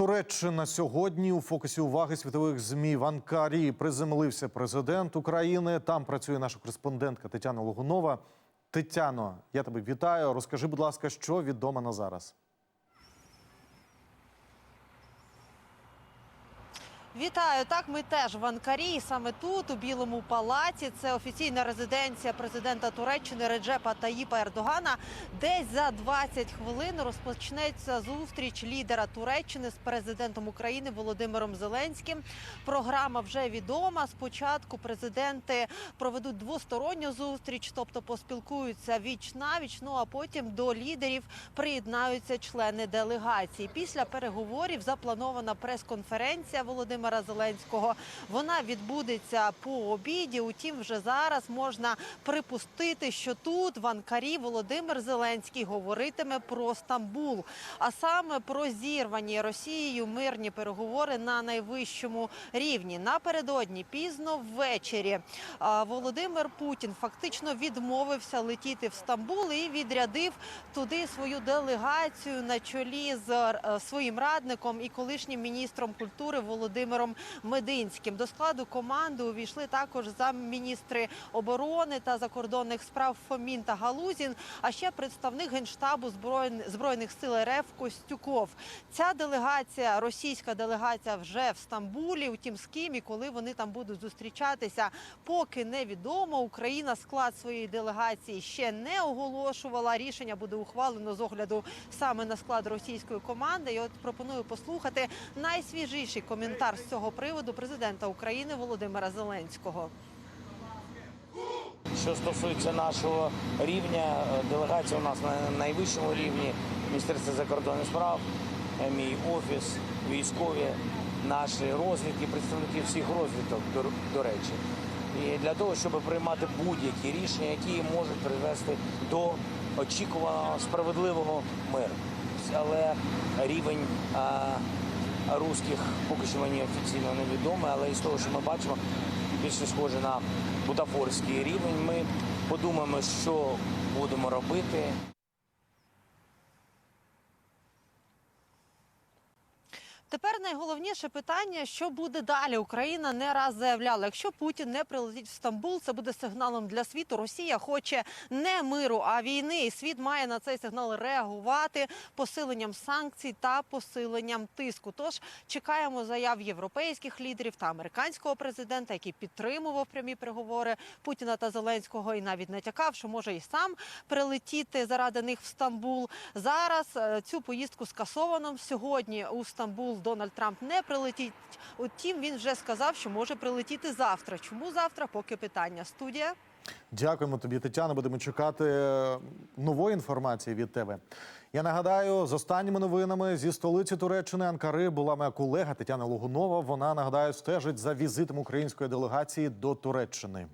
Туреччина сьогодні у фокусі уваги світових змі в Анкарі приземлився президент України. Там працює наша кореспондентка Тетяна Логунова. Тетяно, я тебе вітаю. Розкажи, будь ласка, що відомо на зараз. Вітаю! Так, ми теж в Анкарі. І Саме тут, у Білому палаці, це офіційна резиденція президента Туреччини Реджепа Таїпа Ердогана. Десь за 20 хвилин розпочнеться зустріч лідера Туреччини з президентом України Володимиром Зеленським. Програма вже відома. Спочатку президенти проведуть двосторонню зустріч, тобто поспілкуються віч навіч. Ну а потім до лідерів приєднаються члени делегації. Після переговорів запланована прес-конференція Володимира Зеленського. Вона відбудеться по обіді. Утім, вже зараз можна припустити, що тут в Анкарі Володимир Зеленський говоритиме про Стамбул, а саме про зірвані Росією мирні переговори на найвищому рівні. Напередодні пізно ввечері Володимир Путін фактично відмовився летіти в Стамбул і відрядив туди свою делегацію на чолі з е, своїм радником і колишнім міністром культури Володимиром Мединським. До складу команди увійшли також замміністри оборони та закордонних справ Фомін та Галузін, а ще представник генштабу збройн- збройних сил РФ Костюков. Ця делегація, російська делегація, вже в Стамбулі. Утім, з ким і коли вони там будуть зустрічатися, поки невідомо. Україна склад своєї делегації ще не оголошувала. Рішення буде ухвалено з огляду саме на склад російської команди. І от пропоную послухати найсвіжіший коментар з цього приводу президента України Володимира Зеленського. Що стосується нашого рівня, е, делегація у нас на найвищому рівні Міністерство закордонних справ, е, мій офіс, військові, наші розвідки, представники всіх розвідок, до, до речі. І для того, щоб приймати будь-які рішення, які можуть привести до очікуваного справедливого миру. Але рівень а, русських поки що мені офіційно невідоме, але із того, що ми бачимо, більше схоже на бутафорський рівень. Ми подумаємо, що будемо робити. Тепер найголовніше питання, що буде далі. Україна не раз заявляла, якщо Путін не прилетить в Стамбул, це буде сигналом для світу. Росія хоче не миру, а війни. І світ має на цей сигнал реагувати посиленням санкцій та посиленням тиску. Тож чекаємо заяв європейських лідерів та американського президента, який підтримував прямі переговори Путіна та Зеленського, і навіть натякав, що може і сам прилетіти заради них в Стамбул. Зараз е, цю поїздку скасовано. Сьогодні у Стамбул Дональд Трамп не прилетить. Утім, він вже сказав, що може прилетіти завтра. Чому завтра? Поки питання. Студія. Дякуємо тобі, Тетяно. Будемо чекати е, нової інформації від тебе. Я нагадаю, з останніми новинами зі столиці Туреччини Анкари була моя колега Тетяна Логунова. Вона нагадаю стежить за візитом української делегації до Туреччини.